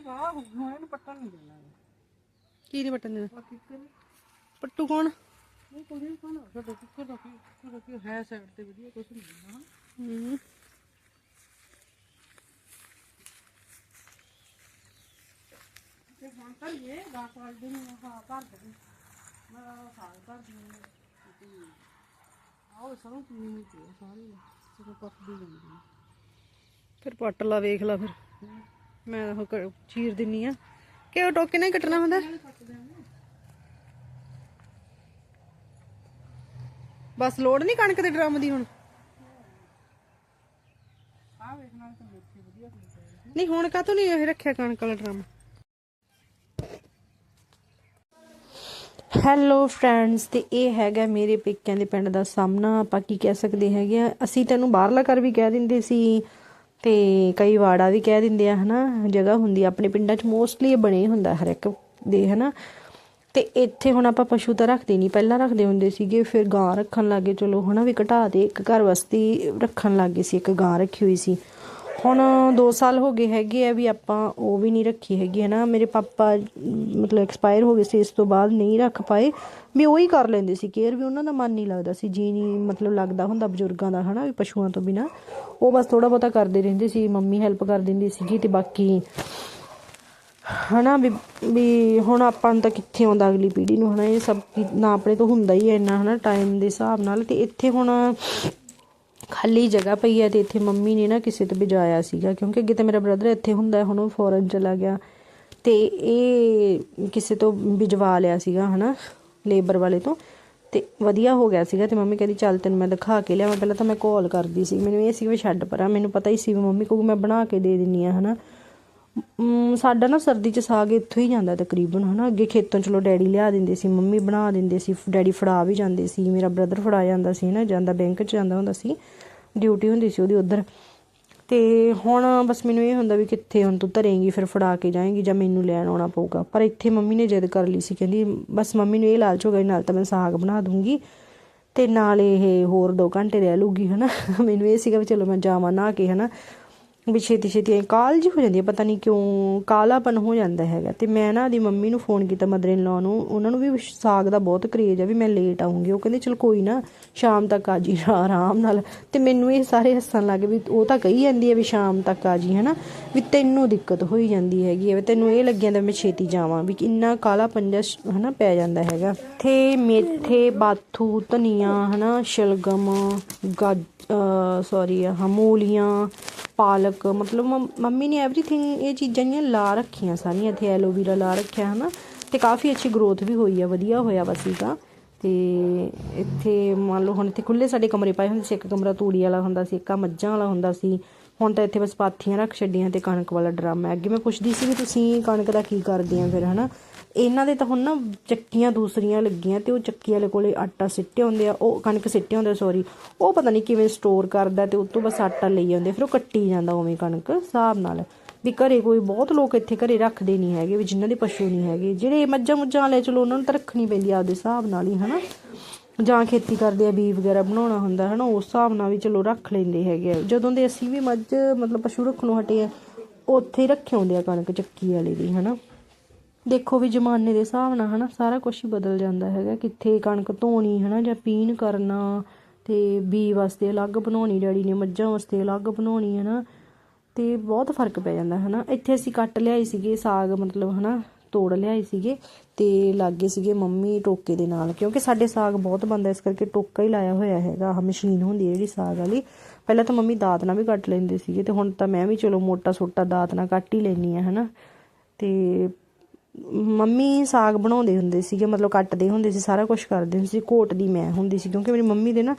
ਇਹਦੀ ਵਾਹ ਹੋ ਗਈ ਹੁਣ ਇਹਨੂੰ ਪੱਟਣ ਨਹੀਂ ਦੇਣਾ ਕੀ ਨਹੀਂ ਬਟਨ ਦੇਣਾ? ਪੱਟੂ ਕੌਣ? ਉਹ ਕੋਈ ਨਹੀਂ ਖਾਣਾ ਸਾਡਾ ਕੁੱਕਰ ਦਾ ਕੁੱਕਰ ਦਾ ਹੈ ਸਾਈਡ ਤੇ ਵਧੀਆ ਕੁਝ ਨਹੀਂ ਹੁੰਦਾ ਹੂੰ। ਤੇ ਹੁਣ ਤਾਂ ਇਹ 10 ਵਜੇ ਨੂੰ ਹਾਂ ਕਰ ਦੇ ਮੈਂ ਸਾਲ ਕਰ ਦੀ ਆਓ ਪੀਣੀ ਨਹੀਂ ਸਾਰੇ। ਜਾਂਦੀ। ਫਿਰ ਪੱਟ ਲਾ ਵੇਖ ਲਾ ਫਿਰ। ਮੈਂ ਉਹ ਚੀਰ ਦਿੰਨੀ ਆ। ਕਿ ਉਹ ਟੋਕੇ ਨਾਲ ਕੱਟਣਾ ਹੁੰਦਾ? ਬਸ ਲੋੜ ਨਹੀਂ ਕਣਕ ਦੇ ਡਰਮ ਦੀ ਹੁਣ? ਆਹ ਵੇਖ ਨਾਲ ਤਾਂ ਮੇਥੇ ਵਧੀਆ ਨਹੀਂ, ਹੁਣ ਕਾਹਤੋਂ ਨਹੀਂ ਇਹ ਰੱਖਿਆ ਕਣਕ ਵਾਲਾ ਡਰਮ? ਹੈਲੋ ਫਰੈਂਡਸ ਤੇ ਇਹ ਹੈਗਾ ਮੇਰੇ ਪੇਕਿਆਂ ਦੇ ਪਿੰਡ ਦਾ ਸਾਹਮਣਾ। ਆਪਾਂ ਕੀ ਕਹਿ ਸਕਦੇ ਹੈਗੇ ਆ? ਅਸੀਂ ਤੈਨੂੰ ਬਾਹਰਲਾ ਘਰ ਵੀ ਕਹਿ ਦਿੰਦੇ ਸੀ। ਤੇ ਕਈ ਵਾੜਾ ਵੀ ਕਹਿ ਦਿੰਦੇ ਆ, ਹਨਾ, ਜਗ੍ਹਾ ਹੁੰਦੀ ਆਪਣੇ ਪਿੰਡਾਂ 'ਚ ਮੋਸਟਲੀ ਇਹ ਬਣੇ ਹੁੰਦਾ ਹਰ ਇੱਕ ਦੇ, ਹਨਾ। ਤੇ ਇੱਥੇ ਹੁਣ ਆਪਾਂ ਪਸ਼ੂ ਤਾਂ ਰੱਖਦੇ ਨਹੀਂ ਪਹਿਲਾਂ ਰੱਖਦੇ ਹੁੰਦੇ ਸੀਗੇ, ਫਿਰ ਗਾਂ ਰੱਖਣ ਲੱਗੇ ਚਲੋ, ਹਨਾ, ਵੀ ਘਟਾ ਦੇ, ਇੱਕ ਘਰ ਵਸਤੀ ਰੱਖਣ ਲੱਗੇ ਸੀ, ਇੱਕ ਗਾਂ ਰੱਖੀ ਹੋਈ ਸੀ। ਹੁਣ 2 ਸਾਲ ਹੋ ਗਏ ਹੈਗੇ ਆ ਵੀ ਆਪਾਂ ਉਹ ਵੀ ਨਹੀਂ ਰੱਖੀ ਹੈਗੀ ਹੈ ਨਾ ਮੇਰੇ ਪਾਪਾ, ਮਤਲਬ ਐਕਸਪਾਇਰ ਹੋ ਗਏ ਸੀ, ਇਸ ਤੋਂ ਬਾਅਦ ਨਹੀਂ ਰੱਖ ਪਾਏ। ਵੀ ਉਹੀ ਕਰ ਲੈਂਦੇ ਸੀ ਕੇਅਰ ਵੀ ਉਹਨਾਂ ਦਾ ਮਨ ਨਹੀਂ ਲੱਗਦਾ ਸੀ, ਜੀ ਨਹੀਂ ਮਤਲਬ ਲੱਗਦਾ ਹੁੰਦਾ ਬਜ਼ੁਰਗਾਂ ਦਾ, ਹਨਾ? ਵੀ ਪਸ਼ੂਆਂ ਤੋਂ ਬਿਨਾ। ਉਹ ਬਸ ਥੋੜਾ ਬਹੁਤਾ ਕਰਦੇ ਰਹਿੰਦੇ ਸੀ, ਮੰਮੀ ਹੈਲਪ ਕਰ ਦਿੰਦੀ ਸੀਗੀ ਤੇ ਬਾਕੀ, ਹਨਾ? ਵੀ ਵੀ ਹੁਣ ਆਪਾਂ ਨੂੰ ਤਾਂ ਕਿੱਥੇ ਆਉਂਦਾ ਅਗਲੀ ਪੀੜ੍ਹੀ ਨੂੰ, ਹਨਾ? ਇਹ ਸਭ ਨਾ ਆਪਣੇ ਤੋਂ ਹੁੰਦਾ ਹੀ ਹੈ ਇੰਨਾ, ਹਨਾ? ਟਾਈਮ ਦੇ ਹਿਸਾਬ ਨਾਲ ਤੇ ਇੱਥੇ ਹੁਣ ਖਾਲੀ ਜਗ੍ਹਾ ਪਈ ਹੈ ਤੇ ਇੱਥੇ ਮੰਮੀ ਨੇ ਨਾ ਕਿਸੇ ਤੋਂ ਭਜਾਇਆ ਸੀਗਾ ਕਿਉਂਕਿ ਅੱਗੇ ਤਾਂ ਮੇਰਾ ਬ੍ਰਦਰ ਇੱਥੇ ਹੁੰਦਾ ਹੁਣ ਉਹ ਫੋਰਨ ਚਲਾ ਗਿਆ। ਤੇ ਇਹ ਕਿਸੇ ਤੋਂ ਭਿਜਵਾ ਲਿਆ ਸੀਗਾ ਹਨਾ ਲੇਬਰ ਵਾਲੇ ਤੋਂ। ਤੇ ਵਧੀਆ ਹੋ ਗਿਆ ਸੀਗਾ ਤੇ ਮੰਮੀ ਕਹਿੰਦੀ ਚੱਲ ਤੈਨੂੰ ਮੈਂ ਦਿਖਾ ਕੇ ਲਿਆਵਾਂ ਪਹਿਲਾਂ ਤਾਂ ਮੈਂ ਕਾਲ ਕਰਦੀ ਸੀ। ਮੈਨੂੰ ਇਹ ਸੀ ਵੀ ਛੱਡ ਪਰਾਂ ਮੈਨੂੰ ਪਤਾ ਹੀ ਸੀ ਵੀ ਮੰਮੀ ਕਹੂ ਮੈਂ ਬਣਾ ਕੇ ਦੇ ਦਿੰਨੀ ਆ ਹਨਾ। ਅਮ, ਸਾਡਾ ਨਾ ਸਰਦੀ ਚ ਸਾਗ ਇੱਥੋਂ ਹੀ ਜਾਂਦਾ ਤਕਰੀਬਨ, ਹਨਾ। ਅੱਗੇ ਖੇਤੋਂ ਚਲੋ ਡੈਡੀ ਲਿਆ ਦਿੰਦੇ ਸੀ, ਮੰਮੀ ਬਣਾ ਦਿੰਦੇ ਸੀ ਡੈਡੀ ਫੜਾ ਵੀ ਜਾਂਦੇ ਸੀ, ਮੇਰਾ ਬ੍ਰਦਰ ਫੜਾ ਜਾਂਦਾ ਸੀ ਨਾ ਜਾਂਦਾ ਬੈਂਕ ਚ ਜਾਂਦਾ ਹੁੰਦਾ ਸੀ ਡਿਊਟੀ ਹੁੰਦੀ ਸੀ ਉਹਦੀ ਉਧਰ। ਤੇ ਹੁਣ ਬਸ ਮੈਨੂੰ ਇਹ ਹੁੰਦਾ ਵੀ ਕਿੱਥੇ ਹੁਣ ਤੂੰ ਧਰੇਂਗੀ, ਫਿਰ ਫੜਾ ਕੇ ਜਾਏਂਗੀ ਜਾਂ ਮੈਨੂੰ ਲੈਣ ਆਉਣਾ ਪਊਗਾ। ਪਰ ਇੱਥੇ ਮੰਮੀ ਨੇ ਜਿੱਦ ਕਰ ਲਈ ਸੀ, ਕਹਿੰਦੀ ਬਸ ਮੰਮੀ ਨੂੰ ਇਹ ਲਾਲਚ ਹੋ ਗਿਆ ਨਾਲ ਤਾਂ ਮੈਂ ਸਾਗ ਬਣਾ ਦੂੰਗੀ ਤੇ ਨਾਲ ਇਹ ਹੋਰ 2 ਘੰਟੇ ਰਹਿ ਲੂਗੀ ਹਨਾ। ਮੈਨੂੰ ਇਹ ਸੀਗਾ ਵੀ ਚਲੋ ਮੈਂ ਜਾਵਾਂ ਨਾ ਕੇ, ਹਨਾ। ਵੀ ਛੇਤੀ ਛੇਤੀ ਐਂ ਕਾਲ ਜੀ ਹੋ ਜਾਂਦੀ ਹੈ ਪਤਾ ਨਹੀਂ ਕਿਉਂ ਕਾਲਾਪਨ ਹੋ ਜਾਂਦਾ ਹੈਗਾ। ਤੇ ਮੈਂ ਨਾ ਦੀ ਮੰਮੀ ਨੂੰ ਫੋਨ ਕੀਤਾ ਮਦਰ ਇਨ ਲਾ ਨੂੰ, ਉਹਨਾਂ ਨੂੰ ਵੀ ਸਾਗ ਦਾ ਬਹੁਤ ਕਰੇਜ ਆ ਵੀ ਮੈਂ ਲੇਟ ਆਉਂਗੀ ਉਹ ਕਹਿੰਦੇ, ਚਲ ਕੋਈ ਨਾ, ਸ਼ਾਮ ਤੱਕ ਆ ਜੀ ਆਰਾਮ ਨਾਲ। ਤੇ ਮੈਨੂੰ ਇਹ ਸਾਰੇ ਹੱਸਣ ਲੱਗੇ ਵੀ ਉਹ ਤਾਂ ਕਹੀ ਜਾਂਦੀ ਹੈ ਵੀ ਸ਼ਾਮ ਤੱਕ ਆ ਜੀ, ਹਨਾ? ਵੀ ਤੈਨੂੰ ਦਿੱਕਤ ਹੋਈ ਜਾਂਦੀ ਹੈਗੀ ਹੈ ਤੈਨੂੰ ਇਹ ਲੱਗਿਆ ਜਾਂਦਾ ਮੈਂ ਛੇਤੀ ਜਾਵਾਂ, ਵੀ ਇੰਨਾ ਕਾਲਾ ਪੰਜਾ ਹਨਾ, ਪੈ ਜਾਂਦਾ ਹੈਗਾ। ਤੇ ਮੇਥੇ, ਬਾਥੂ, ਧਨੀਆ, ਹਨਾ, ਸ਼ਲਗਮ, ਗਾਜ ਸੌਰੀ ਆਹ ਮੂਲੀਆਂ ਪਾਲਕ, ਮਤਲਬ ਮੰਮ- ਮੰਮੀ ਨੇ ਐਵਰੀਥਿੰਗ ਇਹ ਚੀਜ਼ਾਂ ਦੀਆਂ ਲਾ ਰੱਖੀਆਂ, ਸਾਰੀਆਂ ਇੱਥੇ ਐਲੋਵੀਰਾ ਲਾ ਰੱਖਿਆ, ਹਨਾ? ਤੇ ਕਾਫੀ ਅੱਛੀ ਗਰੋਥ ਵੀ ਹੋਈ ਆ, ਵਧੀਆ ਹੋਇਆ ਵਾ ਸੀਗਾ। ਤੇ ਇੱਥੇ ਮੰਨ ਲਓ ਹੁਣ ਇੱਥੇ ਖੁੱਲੇ ਸਾਡੇ ਕਮਰੇ ਪਾਏ ਹੁੰਦੇ ਸੀ, ਇੱਕ ਕਮਰਾ ਤੂੜੀ ਵਾਲਾ ਹੁੰਦਾ ਸੀ, ਇੱਕ ਮੱਝਾਂ ਵਾਲਾ ਹੁੰਦਾ ਸੀ। ਹੁਣ ਤਾਂ ਇੱਥੇ ਬਸ ਪਾਥੀਆਂ ਰੱਖ ਛੱਡੀਆਂ ਤੇ ਕਣਕ ਵਾਲਾ ਡਰਮ ਹੈ। ਅੱਗੇ ਮੈਂ ਪੁੱਛਦੀ ਸੀ ਵੀ ਤੁਸੀਂ ਕਣਕ ਦਾ ਕੀ ਕਰਦੇ ਆ ਫਿਰ, ਹਨਾ? ਇਹਨਾਂ ਦੇ ਤਾਂ ਹੁਣ ਨਾ ਚੱਕੀਆਂ ਦੂਸਰੀਆਂ ਲੱਗੀਆਂ ਤੇ ਉਹ ਚੱਕੀ ਵਾਲੇ ਕੋਲੇ ਆਟਾ ਸਿੱਟੇ ਹੁੰਦੇ ਆ, ਉਹ ਕਣਕ ਸਿੱਟੇ ਹੁੰਦੇ ਸੌਰੀ ਉਹ ਪਤਾ ਨਹੀਂ ਕਿਵੇਂ ਸਟੋਰ ਕਰਦਾ ਤੇ ਉਤੋਂ ਬਸ ਆਟਾ ਲਈ ਜਾਂਦੇ ਫਿਰ ਉਹ ਕੱਟੀ ਜਾਂਦਾ ਉਵੇਂ ਕਣਕ, ਹਿਸਾਬ ਨਾਲ, ਵੀ ਘਰੇ ਕੋਈ ਬਹੁਤ ਲੋਕ ਇੱਥੇ ਘਰੇ ਰੱਖਦੇ ਨਹੀਂ ਹੈਗੇ, ਵੀ ਜਿਨ੍ਹਾਂ ਦੇ ਪਸ਼ੂ ਨਹੀਂ ਹੈਗੇ, ਜਿਹੜੇ ਮੱਝਾਂ ਮੁੱਝਾਂ ਵਾਲੇ, ਚਲੋ ਉਹਨਾਂ ਨੂੰ ਤਾਂ ਰੱਖਣੀ ਪੈਂਦੀ ਆ ਆਪਦੇ ਹਿਸਾਬ ਨਾਲ ਹੀ, ਹਨਾ? ਜਾਂ ਖੇਤੀ ਕਰਦੇ ਆ ਬੀ ਵਗੈਰਾ ਬਣਾਉਣਾ ਹੁੰਦਾ, ਹਨਾ, ਉਸ ਹਿਸਾਬ ਨਾਲ ਵੀ ਚਲੋ ਰੱਖ ਲੈਂਦੇ ਹੈਗੇ ਆ। ਜਦੋਂ ਦੇ ਅਸੀਂ ਵੀ ਮੱਝ, ਮਤਲਬ ਪਸ਼ੂ ਰੱਖਣੋਂ ਹਟੇ ਆ, ਉੱਥੇ ਹੀ ਰੱਖੇ ਹੁੰਦੇ ਆ ਕਣਕ ਚੱਕੀ ਵਾਲੇ ਦੀ ਹਨਾ? ਦੇਖੋ ਵੀ ਜ਼ਮਾਨੇ ਦੇ ਹਿਸਾਬ ਨਾਲ ਹਨਾ, ਸਾਰਾ ਕੁਝ ਹੀ ਬਦਲ ਜਾਂਦਾ ਹੈਗਾ। ਕਿੱਥੇ ਕਣਕ ਧੋਣੀ ਹਨਾ, ਜਾਂ ਪੀਣ ਕਰਨਾ, ਤੇ ਬੀ ਵਾਸਤੇ ਅਲੱਗ ਬਣਾਉਣੀ, ਡੈਡੀ ਨੇ ਮੱਝਾਂ ਵਾਸਤੇ ਅਲੱਗ ਬਣਾਉਣੀ ਹਨਾ, ਤੇ ਬਹੁਤ ਫ਼ਰਕ ਪੈ ਜਾਂਦਾ ਹਨਾ। ਇੱਥੇ ਅਸੀਂ ਕੱਟ ਲਿਆਏ ਸੀਗੇ ਸਾਗ, ਮਤਲਬ ਹਨਾ, ਤੋੜ ਲਿਆਏ ਸੀਗੇ, ਤੇ ਲਾਗੇ ਸੀਗੇ ਮੰਮੀ ਟੋਕੇ ਦੇ ਨਾਲ, ਕਿਉਂਕਿ ਸਾਡੇ ਸਾਗ ਬਹੁਤ ਬਣਦਾ, ਇਸ ਕਰਕੇ ਟੋਕਾ ਹੀ ਲਾਇਆ ਹੋਇਆ ਹੈਗਾ, ਆਹ ਮਸ਼ੀਨ ਹੁੰਦੀ ਹੈ ਜਿਹੜੀ ਸਾਗ ਵਾਲੀ। ਪਹਿਲਾਂ ਤਾਂ ਮੰਮੀ ਦਾਤ ਨਾਲ ਵੀ ਕੱਟ ਲੈਂਦੇ ਸੀਗੇ, ਤੇ ਹੁਣ ਤਾਂ ਮੈਂ ਵੀ ਚਲੋ ਮੋਟਾ ਸੋਟਾ ਦਾਤ ਨਾਲ ਕੱਟ ਹੀ ਲੈਣੀ ਆ ਹਨਾ। ਤੇ ਮੰਮੀ ਸਾਗ ਬਣਾਉਂਦੇ ਹੁੰਦੇ ਸੀਗੇ, ਮਤਲਬ ਕੱਟਦੇ ਹੁੰਦੇ ਸੀ, ਸਾਰਾ ਕੁਝ ਕਰਦੇ ਹੁੰਦੇ ਸੀ, ਕੋਟ ਦੀ ਮੈਂ ਹੁੰਦੀ ਸੀ, ਕਿਉਂਕਿ ਮੇਰੀ ਮੰਮੀ ਦੇ ਨਾ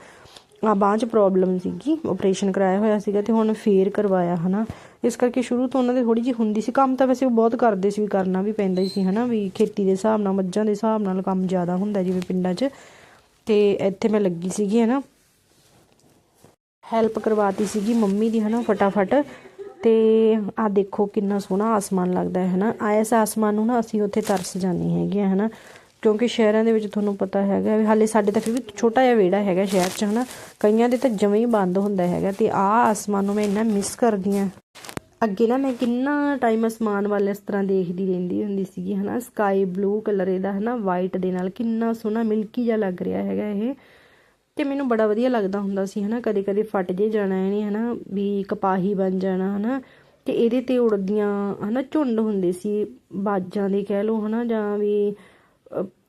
ਆ ਬਾਂਹ 'ਚ ਪ੍ਰੋਬਲਮ ਸੀਗੀ ਆਪਰੇਸ਼ਨ ਕਰਾਇਆ ਹੋਇਆ ਸੀਗਾ ਤੇ ਹੁਣ ਫੇਰ ਕਰਵਾਇਆ, ਹਨਾ। ਇਸ ਕਰਕੇ ਸ਼ੁਰੂ ਤੋਂ ਉਹਨਾਂ ਦੇ ਥੋੜੀ ਜਿਹੀ ਹੁੰਦੀ ਸੀ, ਕੰਮ ਤਾਂ ਵੈਸੇ ਉਹ ਬਹੁਤ ਕਰਦੇ ਸੀ, ਵੀ ਕਰਨਾ ਵੀ ਪੈਂਦਾ ਹੀ ਸੀ, ਹਨਾ, ਵੀ ਖੇਤੀ ਦੇ ਹਿਸਾਬ ਨਾਲ, ਮੱਝਾਂ ਦੇ ਹਿਸਾਬ ਨਾਲ ਕੰਮ ਜ਼ਿਆਦਾ ਹੁੰਦਾ ਜਿਵੇਂ ਪਿੰਡਾਂ 'ਚ। ਤੇ ਇੱਥੇ ਮੈਂ ਲੱਗੀ ਸੀਗੀ, ਹਨਾ। ਹੈਲਪ ਕਰਵਾਤੀ ਸੀਗੀ ਮੰਮੀ ਦੀ, ਹਨਾ, ਫਟਾਫਟ। ਤੇ ਆ ਦੇਖੋ ਕਿੰਨਾ ਸੋਹਣਾ ਆਸਮਾਨ ਲੱਗਦਾ ਹੈ, ਹਨਾ? ਐਸ ਆਸਮਾਨ ਨੂੰ ਨਾ ਅਸੀਂ ਉੱਥੇ ਤਰਸ ਜਾਂਦੇ ਹੈਗੇ ਆ, ਹਨਾ? ਕਿਉਂਕਿ ਸ਼ਹਿਰਾਂ ਦੇ ਵਿੱਚ ਤੁਹਾਨੂੰ ਪਤਾ ਹੈਗਾ ਵੀ ਹਾਲੇ ਸਾਡੇ ਤਾਂ ਫਿਰ ਵੀ ਛੋਟਾ ਜਿਹਾ ਵਿਹੜਾ ਹੈਗਾ ਸ਼ਹਿਰ 'ਚ, ਹਨਾ? ਕਈਆਂ ਦੇ ਤਾਂ ਜਮਾਂ ਹੀ ਬੰਦ ਹੁੰਦਾ ਹੈਗਾ ਤੇ ਆ ਆਸਮਾਨ ਨੂੰ ਮੈਂ ਇੰਨਾ ਮਿਸ ਕਰਦੀ ਆ ਅੱਗੇ ਨਾ ਮੈਂ ਕਿੰਨਾ ਟਾਈਮ ਅਸਮਾਨ ਵੱਲ ਇਸ ਤਰ੍ਹਾਂ ਦੇਖਦੀ ਰਹਿੰਦੀ ਹੁੰਦੀ ਸੀਗੀ, ਹਨਾ? ਸਕਾਈ ਬਲੂ ਕਲਰ ਇਹਦਾ, ਹਨਾ? ਵਾਈਟ ਦੇ ਨਾਲ ਕਿੰਨਾ ਸੋਹਣਾ, ਮਿਲਕੀ ਜਿਹਾ ਲੱਗ ਰਿਹਾ ਹੈਗਾ ਇਹ। ਤੇ ਮੈਨੂੰ ਬੜਾ ਵਧੀਆ ਲੱਗਦਾ ਹੁੰਦਾ ਸੀ, ਹਨਾ? ਕਦੇ ਕਦੇ ਫਟ ਜੇ ਜਾਣਾ, ਇਹਨੇ, ਹਨਾ, ਵੀ ਕਪਾਹੀ ਬਣ ਜਾਣਾ, ਹਨਾ? ਤੇ ਇਹਦੇ ਤੇ ਉੜਦੀਆਂ, ਹਨਾ, ਝੁੰਡ ਹੁੰਦੇ ਸੀ, ਬਾਜਾਂ ਦੇ ਕਹਿ ਲਓ, ਹਨਾ? ਜਾਂ ਵੀ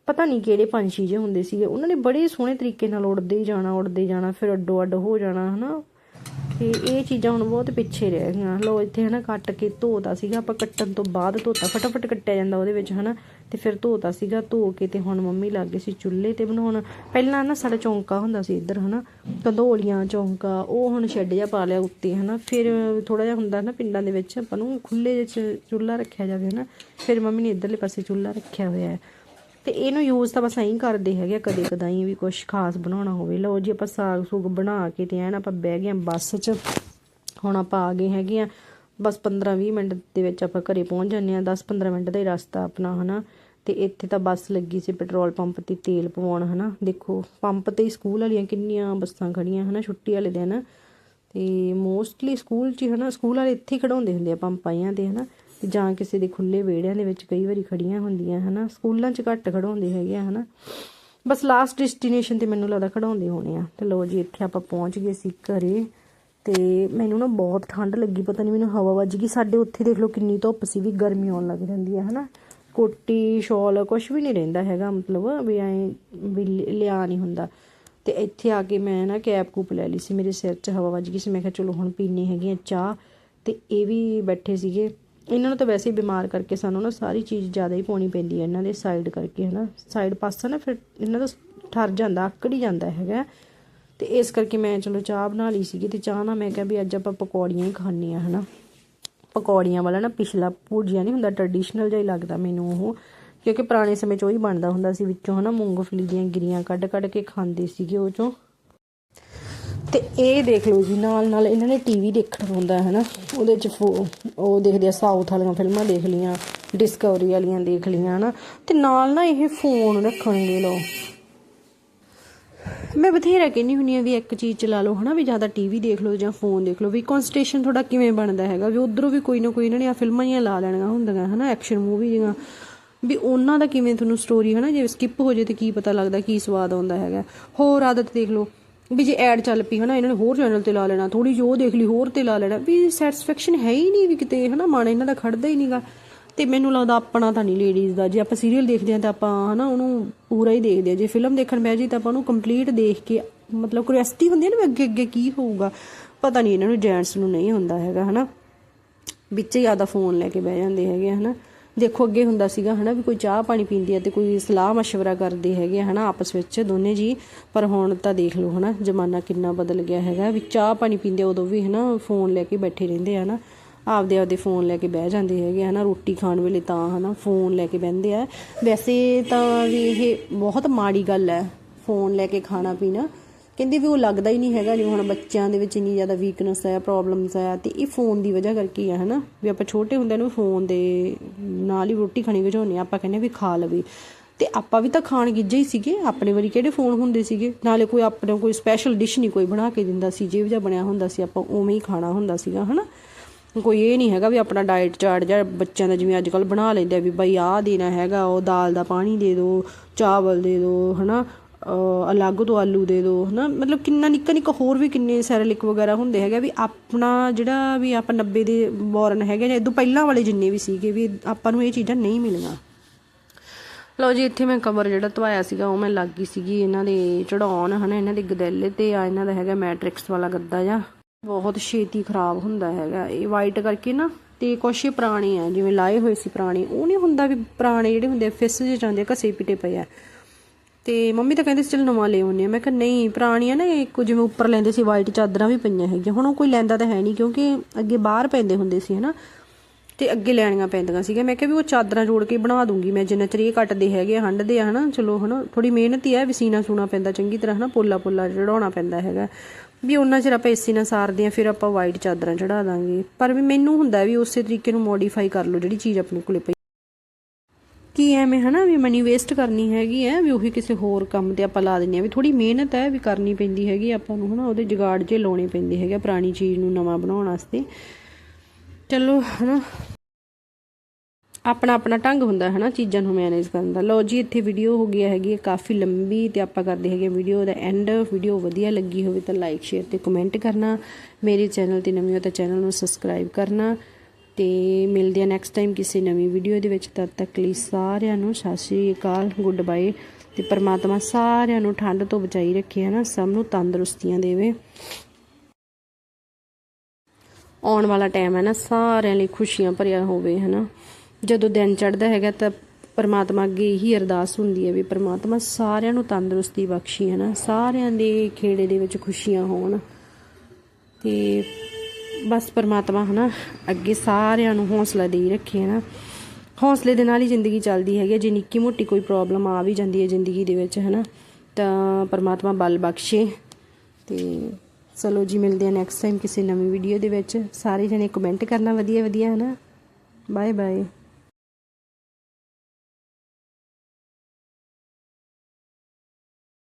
ਪਤਾ ਨਹੀਂ ਕਿਹੜੇ ਪੰਛੀ ਜਿਹੇ ਹੁੰਦੇ ਸੀਗੇ। ਉਹਨਾਂ ਨੇ ਬੜੇ ਸੋਹਣੇ ਤਰੀਕੇ ਨਾਲ ਉੜਦੇ ਜਾਣਾ ਉੜਦੇ ਜਾਣਾ, ਫਿਰ ਅੱਡੋ ਅੱਡ ਹੋ ਜਾਣਾ, ਹਨਾ? ਤੇ ਇਹ ਚੀਜ਼ਾਂ ਹੁਣ ਬਹੁਤ ਪਿੱਛੇ ਰਹਿ ਗਈਆਂ। ਲੋ ਇੱਥੇ ਹਨਾ ਕੱਟ ਕੇ ਧੋਤਾ ਸੀਗਾ, ਆਪਾਂ ਕੱਟਣ ਤੋਂ ਬਾਅਦ ਧੋਤਾ, ਫਟਾਫਟ ਕੱਟਿਆ ਜਾਂਦਾ ਉਹਦੇ ਵਿੱਚ ਹਨਾ, ਤੇ ਫਿਰ ਧੋਤਾ ਸੀਗਾ, ਧੋ ਕੇ ਤੇ ਹੁਣ ਮੰਮੀ ਲੱਗ ਗਈ ਸੀ ਚੁੱਲ੍ਹੇ ਤੇ ਬਣਾਉਣ। ਪਹਿਲਾਂ ਨਾ ਸਾਡਾ ਚੌਂਕਾ ਹੁੰਦਾ ਸੀ ਇੱਧਰ ਹਨਾ, ਕੰਧੋਲੀਆਂ ਚੌਂਕਾ, ਉਹ ਹੁਣ ਛੱਡ ਜਾ ਪਾ ਲਿਆ ਉੱਤੇ ਹਨਾ, ਫਿਰ ਥੋੜਾ ਜਿਹਾ ਹੁੰਦਾ ਨਾ ਪਿੰਡਾਂ ਦੇ ਵਿੱਚ, ਆਪਾਂ ਨੂੰ ਖੁੱਲੇ ਜਿਹੇ ਚੁੱਲ੍ਹਾ ਰੱਖਿਆ ਜਾਵੇ ਹਨਾ, ਫਿਰ ਮੰਮੀ ਨੇ ਇੱਧਰਲੇ ਪਾਸੇ ਚੁੱਲ੍ਹਾ ਰੱਖਿਆ ਹੋਇਆ ਹੈ। ਤੇ ਇਹਨੂੰ ਯੂਜ਼ ਤਾਂ ਬਸ ਐਂ ਕਰਦੇ ਹੈਗੇ ਆ, ਕਦੇ ਕਦਾਈ ਵੀ ਕੁਝ ਖਾਸ ਬਣਾਉਣਾ ਹੋਵੇ। ਲਓ ਜੀ ਆਪਾਂ ਸਾਗ ਸੂਗ ਬਣਾ ਕੇ ਤੇ ਐਨ ਆਪਾਂ ਬਹਿ ਗਏ ਆ ਬੱਸ 'ਚ। ਹੁਣ ਆਪਾਂ ਆ ਗਏ ਹੈਗੇ ਆ। ਬਸ 15-20 ਮਿੰਟ ਦੇ ਵਿੱਚ ਆਪਾਂ ਘਰੇ ਪਹੁੰਚ ਜਾਂਦੇ ਆ। 10-15 ਮਿੰਟ ਦਾ ਹੀ ਰਸਤਾ ਆਪਣਾ ਹਨਾ। ਤੇ ਇੱਥੇ ਤਾਂ ਬੱਸ ਲੱਗੀ ਸੀ ਪੈਟਰੋਲ ਪੰਪ ਤੇ ਤੇਲ ਪਵਾਉਣ ਹਨਾ। ਦੇਖੋ ਪੰਪ ਤੇ ਹੀ ਸਕੂਲ ਵਾਲੀਆਂ ਕਿੰਨੀਆਂ ਬੱਸਾਂ ਖੜੀਆਂ ਹਨਾ ਛੁੱਟੀ ਵਾਲੇ ਦਿਨ। ਤੇ ਮੋਸਟਲੀ ਸਕੂਲ 'ਚ ਹੀ ਹਨਾ ਸਕੂਲ ਵਾਲੇ ਇੱਥੇ ਹੀ ਖੜਾਉਂਦੇ ਹੁੰਦੇ ਆ ਪੰਪਾਈਆਂ ਤੇ ਹਨਾ। ਤੇ ਜਾਂ ਕਿਸੇ ਦੇ ਖੁੱਲੇ ਵਿਹੜਿਆਂ ਦੇ ਵਿੱਚ ਕਈ ਵਾਰੀ ਖੜੀਆਂ ਹੁੰਦੀਆਂ, ਹਨਾ? ਸਕੂਲਾਂ 'ਚ ਘੱਟ ਖੜਾਉਂਦੇ ਹੈਗੇ ਆ, ਹਨਾ? ਬਸ ਲਾਸਟ ਡੈਸਟੀਨੇਸ਼ਨ ਤੇ ਮੈਨੂੰ ਲੱਗਦਾ ਖੜਾਉਂਦੇ ਹੋਣੇ ਆ। ਤੇ ਲੋ ਜੀ, ਇੱਥੇ ਆਪਾਂ ਪਹੁੰਚ ਗਏ ਸੀ ਘਰੇ ਤੇ ਮੈਨੂੰ ਨਾ ਬਹੁਤ ਠੰਡ ਲੱਗੀ, ਪਤਾ ਨਹੀਂ ਮੈਨੂੰ ਹਵਾ ਵੱਜ ਗਈ। ਸਾਡੇ ਉੱਥੇ ਦੇਖ ਲਓ ਕਿੰਨੀ ਧੁੱਪ ਸੀ, ਵੀ ਗਰਮੀ ਆਉਣ ਲੱਗ ਜਾਂਦੀ ਹੈ ਹਨਾ? ਕੋਟੀ, ਸ਼ਾਲ ਕੁਝ ਵੀ ਨਹੀਂ ਰਹਿੰਦਾ ਹੈਗਾ, ਮਤਲਬ ਵੀ ਐ ਵੀ ਲਿਆ ਨਹੀਂ ਹੁੰਦਾ। ਤੇ ਇੱਥੇ ਆ ਕੇ ਮੈਂ ਨਾ ਕੈਪ ਕੂਪ ਲੈ ਲਈ ਸੀ, ਮੇਰੇ ਸਿਰ 'ਚ ਹਵਾ ਵੱਜ ਗਈ ਸੀ। ਮੈਂ ਕਿਹਾ ਚਲੋ ਹੁਣ ਪੀਣੀ ਹੈਗੀ ਆ ਚਾਹ। ਤੇ ਇਹ ਵੀ ਬੈਠੇ ਸੀਗੇ। ਇਹਨਾਂ ਨੂੰ ਤਾਂ ਵੈਸੇ ਹੀ ਬਿਮਾਰ ਕਰਕੇ ਸਾਨੂੰ ਨਾ ਸਾਰੀ ਚੀਜ਼ ਜ਼ਿਆਦਾ ਹੀ ਪਾਉਣੀ ਪੈਂਦੀ ਹੈ, ਇਹਨਾਂ ਦੇ ਸਾਈਡ ਕਰਕੇ ਹਨਾ। ਸਾਈਡ ਪਾਸਾ ਨਾ ਫਿਰ ਇਹਨਾਂ ਦਾ ਠਰ ਜਾਂਦਾ, ਆਕੜ ਹੀ ਜਾਂਦਾ ਹੈਗਾ। ਤੇ ਇਸ ਕਰਕੇ ਮੈਂ ਚਲੋ ਚਾਹ ਬਣਾ ਲਈ ਸੀਗੀ ਤੇ ਚਾਹ ਨਾਲ ਮੈਂ ਕਿਹਾ ਵੀ ਅੱਜ ਆਪਾਂ ਪਕੌੜੀਆਂ ਹੀ ਖਾਣੀਆਂ ਹਨਾ। ਪਕੌੜੀਆਂ ਵਾਲਾ ਨਾ ਪਿਛਲਾ ਭੁਜੀਆ ਨਹੀਂ ਹੁੰਦਾ ਟ੍ਰੈਡੀਸ਼ਨਲ ਜਿਹਾ ਹੀ ਲੱਗਦਾ ਮੈਨੂੰ ਉਹ। ਕਿਉਂਕਿ ਪੁਰਾਣੇ ਸਮੇਂ 'ਚ ਉਹ ਹੀ ਬਣਦਾ ਹੁੰਦਾ ਸੀ ਵਿੱਚੋਂ ਹਨਾ, ਮੂੰਗਫਲੀ ਦੀਆਂ ਗਿਰੀਆਂ ਕੱਢ ਕੱਢ ਕੇ ਖਾਂਦੇ ਸੀਗੇ ਉਹ 'ਚੋਂ। ਤੇ ਇਹ ਦੇਖ ਲਓ ਜੀ, ਨਾਲ ਨਾਲ ਇਹਨਾਂ ਨੇ ਟੀਵੀ ਦੇਖਣਾ ਹੁੰਦਾ ਹੈ ਨਾ। ਉਹਦੇ ਚ ਫੋ- ਉਹ ਦੇਖਦੇ ਆ ਸਾਊਥ ਵਾਲੀਆਂ ਫਿਲਮਾਂ ਦੇਖ ਲੀਆਂ ਡਿਸਕਵਰੀ ਵਾਲੀਆਂ ਦੇਖ ਲੀਆਂ ਨਾ ਤੇ ਨਾਲ ਨਾ ਇਹ ਫੋਨ ਰੱਖਣਗੇ ਲੋ ਮੈਂ ਬਥੇਰਾ ਕਹਿੰਦੀ ਹੁੰਨੀ ਆ ਵੀ ਇੱਕ ਚੀਜ਼ ਚਲਾ ਲਓ, ਹਨਾ, ਵੀ ਜ਼ਿਆਦਾ ਟੀਵੀ ਦੇਖ ਲਓ ਜਾਂ ਫੋਨ ਦੇਖ ਲਓ। ਵੀ ਕਨਸਟ੍ਰੇਸ਼ਨ ਤੁਹਾਡਾ ਕਿਵੇਂ ਬਣਦਾ ਹੈਗਾ? ਵੀ ਉਧਰੋਂ ਵੀ ਕੋਈ ਨਾ ਕੋਈ ਇਹਨਾਂ ਨੇ ਆ ਫਿਲਮਾਂ ਹੀ ਲਾ ਲੈਣੀਆਂ ਹੁੰਦੀਆਂ, ਹਨਾ ਐਕਸ਼ਨ ਮੂਵੀ ਦੀਆਂ ਵੀ ਉਹਨਾਂ ਦਾ ਕਿਵੇਂ ਤੁਹਾਨੂੰ ਸਟੋਰੀ ਹਨਾ, ਜੇ ਸਕਿਪ ਹੋ ਜੇ ਤੇ ਕੀ ਪਤਾ ਲੱਗਦਾ, ਕੀ ਸਵਾਦ ਆਉਂਦਾ ਹੈਗਾ। ਹੋਰ ਆਦਤ ਦੇਖ ਲਓ। ਵੀ ਜੇ ਐਡ ਚੱਲ ਪਈ ਹਨਾ ਇਹਨਾਂ ਨੇ ਹੋਰ ਚੈਨਲ ਤੇ ਲਾ ਲੈਣਾ ਥੋੜੀ ਜਿਹੀ ਉਹ ਦੇਖ ਲਈ ਹੋਰ ਤੇ ਲਾ ਲੈਣਾ ਵੀ ਸੈਟੀਸਫੈਕਸ਼ਨ ਹੈ ਹੀ ਨਹੀਂ ਵੀ ਕਿਤੇ ਹਨਾ ਮਨ ਇਹਨਾਂ ਦਾ ਖੜਦਾ ਹੀ ਨਹੀਂਗਾ। ਤੇ ਮੈਨੂੰ ਲੱਗਦਾ ਆਪਣਾ ਤਾਂ ਨਹੀਂ ਲੇਡੀਜ਼ ਦਾ ਜੇ ਆਪਾਂ ਸੀਰੀਅਲ ਦੇਖਦੇ ਆ ਤਾਂ ਆਪਾਂ ਹਨਾ ਉਹਨੂੰ ਪੂਰਾ ਹੀ ਦੇਖਦੇ ਆ ਜੇ ਫਿਲਮ ਦੇਖਣ ਬਹਿ ਜੀ ਤਾਂ ਆਪਾਂ ਉਹਨੂੰ ਕੰਪਲੀਟ ਦੇਖ ਕੇ ਮਤਲਬ ਕੁਰਿਆਸਿਟੀ ਹੁੰਦੀ ਹੈ ਨਾ ਅੱਗੇ ਅੱਗੇ ਕੀ ਹੋਊਗਾ ਪਤਾ ਨਹੀਂ ਇਹਨਾਂ ਨੂੰ ਜੈਂਟਸ ਨੂੰ ਨਹੀਂ ਹੁੰਦਾ ਹੈਗਾ ਹਨਾ। ਵਿੱਚ ਹੀ ਆਦਾ ਫੋਨ ਲੈ ਕੇ ਬਹਿ ਜਾਂਦੇ ਹੈਗੇ ਆ, ਹਨਾ। ਦੇਖੋ, ਅੱਗੇ ਹੁੰਦਾ ਸੀਗਾ, ਹਨਾ, ਵੀ ਕੋਈ ਚਾਹ ਪਾਣੀ ਪੀਂਦੀ ਹੈ ਤੇ ਕੋਈ ਸਲਾਹ مشਵਰਾ ਕਰਦੇ ਹੈਗੇ ਹਨਾ, ਆਪਸ ਵਿੱਚ ਦੋਨੇ ਜੀ। ਪਰ ਹੁਣ ਤਾਂ ਦੇਖ ਲਓ, ਹਨਾ, ਜ਼ਮਾਨਾ ਕਿੰਨਾ ਬਦਲ ਗਿਆ ਹੈਗਾ, ਵੀ ਚਾਹ ਪਾਣੀ ਪੀਂਦੇ ਉਦੋਂ ਵੀ, ਹਨਾ, ਫੋਨ ਲੈ ਕੇ ਬੈਠੇ ਰਹਿੰਦੇ ਆ, ਹਨਾ। ਆਪਦੇ ਆਪਦੇ ਫੋਨ ਲੈ ਕੇ ਬਹਿ ਜਾਂਦੇ ਹੈਗੇ ਹਨਾ, ਰੋਟੀ ਖਾਣ ਵੇਲੇ ਤਾਂ, ਹਨਾ, ਫੋਨ ਲੈ ਕੇ ਬਹਿੰਦੇ ਆ। ਵੈਸੇ ਤਾਂ ਵੀ ਇਹ ਬਹੁਤ ਮਾੜੀ ਗੱਲ ਹੈ, ਫੋਨ ਲੈ ਕੇ ਖਾਣਾ ਪੀਣਾ। ਕਹਿੰਦੇ ਵੀ ਉਹ ਲੱਗਦਾ ਹੀ ਨਹੀਂ ਹੈਗਾ ਜਿਵੇਂ ਹੁਣ ਬੱਚਿਆਂ ਦੇ ਵਿੱਚ ਇੰਨੀ ਜ਼ਿਆਦਾ ਵੀਕਨੈਸ ਆ ਪ੍ਰੋਬਲਮਸ ਆ ਤੇ ਇਹ ਫੋਨ ਦੀ ਵਜ੍ਹਾ ਕਰਕੇ ਹੀ ਆ ਹਨਾ? ਵੀ ਆਪਾਂ ਛੋਟੇ ਹੁੰਦਿਆਂ ਨੂੰ ਫੋਨ ਦੇ ਨਾਲ ਹੀ ਰੋਟੀ ਖਾਣੀ ਵਜਾਉਂਦੇ ਆ ਆਪਾਂ ਕਹਿੰਦੇ ਵੀ ਖਾ ਲਵੇ। ਤੇ ਆਪਾਂ ਵੀ ਤਾਂ ਖਾਣ ਗਿੱਜੇ ਹੀ ਸੀਗੇ, ਆਪਣੇ ਵਾਰੀ ਕਿਹੜੇ ਫੋਨ ਹੁੰਦੇ ਸੀਗੇ? ਨਾਲੇ ਕੋਈ ਆਪਣੇ ਕੋਈ ਸਪੈਸ਼ਲ ਡਿਸ਼ ਨਹੀਂ ਕੋਈ ਬਣਾ ਕੇ ਦਿੰਦਾ ਸੀ ਜੇ ਵੀ ਜਿਹਾ ਬਣਿਆ ਹੁੰਦਾ ਸੀ, ਆਪਾਂ ਉਵੇਂ ਹੀ ਖਾਣਾ ਹੁੰਦਾ ਸੀਗਾ, ਹਨਾ? ਕੋਈ ਇਹ ਨਹੀਂ ਹੈਗਾ ਵੀ ਆਪਣਾ ਡਾਈਟ ਚਾਰਟ ਜਾਂ ਬੱਚਿਆਂ ਦਾ ਜਿਵੇਂ ਅੱਜ ਕੱਲ ਬਣਾ ਲੈਂਦੇ ਆ ਵੀ ਬਈ ਆਹ ਦੇਣਾ ਹੈਗਾ, ਉਹ ਦਾਲ ਦਾ ਪਾਣੀ ਦੇ ਦਿਓ, ਚਾਵਲ ਦੇ ਦਿਓ, ਹਨਾ? ਅਹ ਅਲੱਗ ਤੋਂ ਆਲੂ ਦੇ ਦਿਓ ਹਨਾ? ਮਤਲਬ ਕਿੰਨਾ ਨਿੱਕਾ ਨਿੱਕਾ ਹੋਰ ਵੀ ਕਿੰਨੇ ਸੈਰਲਿਕ ਵਗੈਰਾ ਹੁੰਦੇ ਹੈਗੇ ਵੀ ਆਪਣਾ ਜਿਹੜਾ ਵੀ ਆਪਾਂ 90 ਦੇ ਬੋਰਨ ਹੈਗੇ ਜਾਂ ਇਦੋਂ ਪਹਿਲਾਂ ਵਾਲੇ ਜਿੰਨੇ ਵੀ ਸੀਗੇ ਵੀ ਆਪਾਂ ਨੂੰ ਇਹ ਚੀਜ਼ਾਂ ਨਹੀਂ ਮਿਲੀਆਂ। ਲਓ ਜੀ ਇੱਥੇ ਮੈਂ ਕਵਰ ਜਿਹੜਾ ਧਵਾਇਆ ਸੀਗਾ ਉਹ ਮੈਂ ਲੱਗ ਗਈ ਸੀਗੀ ਇਹਨਾਂ ਦੇ ਚੜਾਉਣ ਹਨਾ? ਇਹਨਾਂ ਦੇ ਗਦੈਲੇ ਤੇ ਆ ਇਹਨਾਂ ਦਾ ਹੈਗਾ ਮੈਟ੍ਰਿਕਸ ਵਾਲਾ ਗੱਦਾ ਜਾਂ ਬਹੁਤ ਛੇਤੀ ਖਰਾਬ ਹੁੰਦਾ ਹੈਗਾ। ਇਹ ਵਾਈਟ ਕਰਕੇ ਨਾ ਤੇ ਕੁਛ ਇਹ ਪੁਰਾਣੇ ਆ ਜਿਵੇਂ ਲਾਏ ਹੋਏ ਸੀ ਪੁਰਾਣੇ ਉਹ ਨਹੀਂ ਹੁੰਦਾ ਵੀ ਪੁਰਾਣੇ ਜਿਹੜੇ ਹੁੰਦੇ ਫਿਸ ਜੇ ਜਾਂਦੇ ਆ, ਘਸੇ ਪਿਟੇ ਪਏ ਆ। ਤੇ ਮੰਮੀ ਤਾਂ ਕਹਿੰਦੇ ਸੀ ਚਲ ਨਵਾਂ ਲੈ ਆਉਂਦੇ ਆ। ਮੈਂ ਕਿਹਾ ਨਹੀਂ ਪੁਰਾਣੀਆਂ ਨਾ ਇੱਕ ਜਿਵੇਂ ਉੱਪਰ ਲੈਂਦੇ ਸੀ ਵਾਈਟ ਚਾਦਰਾਂ ਵੀ ਪਈਆਂ ਹੈਗੀਆਂ। ਹੁਣ ਉਹ ਕੋਈ ਲੈਂਦਾ ਤਾਂ ਹੈ ਨਹੀਂ ਕਿਉਂਕਿ ਅੱਗੇ ਬਾਹਰ ਪੈਂਦੇ ਹੁੰਦੇ ਸੀ ਹਨਾ? ਤੇ ਅੱਗੇ ਲੈਣੀਆਂ ਪੈਂਦੀਆਂ ਸੀਗੀਆਂ। ਮੈਂ ਕਿਹਾ ਵੀ ਉਹ ਚਾਦਰਾਂ ਜੋੜ ਕੇ ਬਣਾ ਦੂੰਗੀ ਮੈਂ ਜਿੰਨਾ ਚਿਰ ਇਹ ਕੱਟਦੇ ਹੈਗੇ ਆ, ਹੰਡਦੇ ਆ ਹਨਾ? ਚਲੋ ਹਨਾ? ਥੋੜੀ ਮਿਹਨਤ ਹੀ ਆ ਵੀ ਸੀਨਾ ਸੂਣਾ ਪੈਂਦਾ ਚੰਗੀ ਤਰ੍ਹਾਂ ਹਨਾ? ਪੋਲਾ ਪੋਲਾ ਚੜਾਉਣਾ ਪੈਂਦਾ ਹੈਗਾ। ਵੀ ਉਹਨਾਂ ਚਿਰ ਆਪਾਂ ਇਸੇ ਨਾਲ ਸਾਰਦੇ ਆ ਫਿਰ ਆਪਾਂ ਵਾਈਟ ਚਾਦਰਾਂ ਚੜਾ ਦਾਂਗੇ। ਪਰ ਵੀ ਮੈਨੂੰ ਹੁੰਦਾ ਵੀ ਉਸੇ ਤਰੀਕੇ ਨੂੰ ਮੋਡੀਫਾਈ ਕਰ ਲਓ ਜਿਹੜੀ ਚੀਜ਼ ਆਪਣੇ ਕੋਲੇ ਪਈ ਕੀ ਐਵੇਂ ਹਨਾ ਵੀ ਮਨੀ ਵੇਸਟ ਕਰਨੀ ਹੈਗੀ ਹੈ, ਵੀ ਉਹੀ ਕਿਸੇ ਹੋਰ ਕੰਮ ਤੇ ਆਪਾਂ ਲਾ ਦਿੰਦੇ ਆ ਵੀ ਥੋੜੀ ਮਿਹਨਤ ਹੈ ਵੀ ਕਰਨੀ ਪੈਂਦੀ ਹੈਗੀ ਆਪਾਂ ਨੂੰ ਹਨਾ, ਉਹਦੇ ਜਗਾੜ ਜੇ ਲਾਉਣੇ ਪੈਂਦੇ ਹੈਗੇ ਆ ਪੁਰਾਣੀ ਚੀਜ਼ ਨੂੰ ਨਵਾਂ ਬਣਾਉਣ ਵਾਸਤੇ। ਚਲੋ ਹਨਾ, ਆਪਣਾ ਆਪਣਾ ਢੰਗ ਹੁੰਦਾ ਹੈ ਨਾ ਚੀਜ਼ਾਂ ਨੂੰ ਮੈਨੇਜ ਕਰਨ ਦਾ। ਲਓ ਜੀ, ਇੱਥੇ ਵੀਡੀਓ ਹੋ ਗਈ ਹੈਗੀ ਹੈ, ਕਾਫੀ ਲੰਬੀ ਤੇ ਆਪਾਂ ਕਰਦੇ ਹੈਗੇ ਵੀਡੀਓ ਦਾ ਐਂਡ ਵੀਡੀਓ ਵਧੀਆ ਲੱਗੀ ਹੋਵੇ ਤਾਂ ਲਾਈਕ ਸ਼ੇਅਰ ਤੇ ਕਮੈਂਟ ਕਰਨਾ। ਮੇਰੇ ਚੈਨਲ ਤੇ ਨਵੇਂ ਹੋ ਤਾਂ ਚੈਨਲ ਨੂੰ ਸਬਸਕ੍ਰਾਈਬ ਕਰਨਾ। ਤੇ ਮਿਲਦੇ ਆ ਨੈਕਸਟ ਟਾਈਮ ਕਿਸੇ ਨਵੀਂ ਵੀਡੀਓ ਦੇ ਵਿੱਚ, ਤਦ ਤੱਕ ਲਈ ਸਾਰਿਆਂ ਨੂੰ ਸਤਿ ਸ਼੍ਰੀ ਅਕਾਲ ਗੁੱਡ ਬਾਏ ਤੇ ਪਰਮਾਤਮਾ ਸਾਰਿਆਂ ਨੂੰ ਠੰਡ ਤੋਂ ਬਚਾਈ ਰੱਖੇ, ਹਨਾ? ਸਭ ਨੂੰ ਤੰਦਰੁਸਤੀਆਂ ਦੇਵੇ। ਆਉਣ ਵਾਲਾ ਟਾਈਮ ਹੈ ਨਾ, ਸਾਰਿਆਂ ਲਈ ਖੁਸ਼ੀਆਂ ਭਰਿਆ ਹੋਵੇ, ਹਨਾ? ਜਦੋਂ ਦਿਨ ਚੜ੍ਹਦਾ ਹੈਗਾ, ਤਾਂ ਪਰਮਾਤਮਾ ਅੱਗੇ ਇਹੀ ਅਰਦਾਸ ਹੁੰਦੀ ਹੈ ਵੀ ਪਰਮਾਤਮਾ ਸਾਰਿਆਂ ਨੂੰ ਤੰਦਰੁਸਤੀ ਬਖਸ਼ੀ ਹੈ ਨਾ ਸਾਰਿਆਂ ਦੇ ਖੇੜੇ ਦੇ ਵਿੱਚ ਖੁਸ਼ੀਆਂ ਹੋਣ। ਤੇ ਬਸ ਪਰਮਾਤਮਾ ਹਨਾ, ਅੱਗੇ ਸਾਰਿਆਂ ਨੂੰ ਹੌਸਲਾ ਦੇ ਹੀ ਰੱਖੇ ਹਨਾ। ਹੌਸਲੇ ਦੇ ਨਾਲ ਹੀ ਜ਼ਿੰਦਗੀ ਚੱਲਦੀ ਹੈਗੀ ਹੈ। ਜੇ ਨਿੱਕੀ ਮੋਟੀ ਕੋਈ ਪ੍ਰੋਬਲਮ ਆ ਵੀ ਜਾਂਦੀ ਹੈ ਜ਼ਿੰਦਗੀ ਦੇ ਵਿੱਚ ਹਨਾ, ਤਾਂ ਪਰਮਾਤਮਾ ਬਲ ਬਖਸ਼ੇ। ਤੇ ਚਲੋ ਜੀ, ਮਿਲਦੇ ਆ ਨੈਕਸਟ ਟਾਈਮ ਕਿਸੇ ਨਵੀਂ ਵੀਡੀਓ ਦੇ ਵਿੱਚ। ਸਾਰੇ ਜਣੇ ਕਮੈਂਟ ਕਰਨਾ ਵਧੀਆ ਵਧੀਆ ਹਨਾ। Bye bye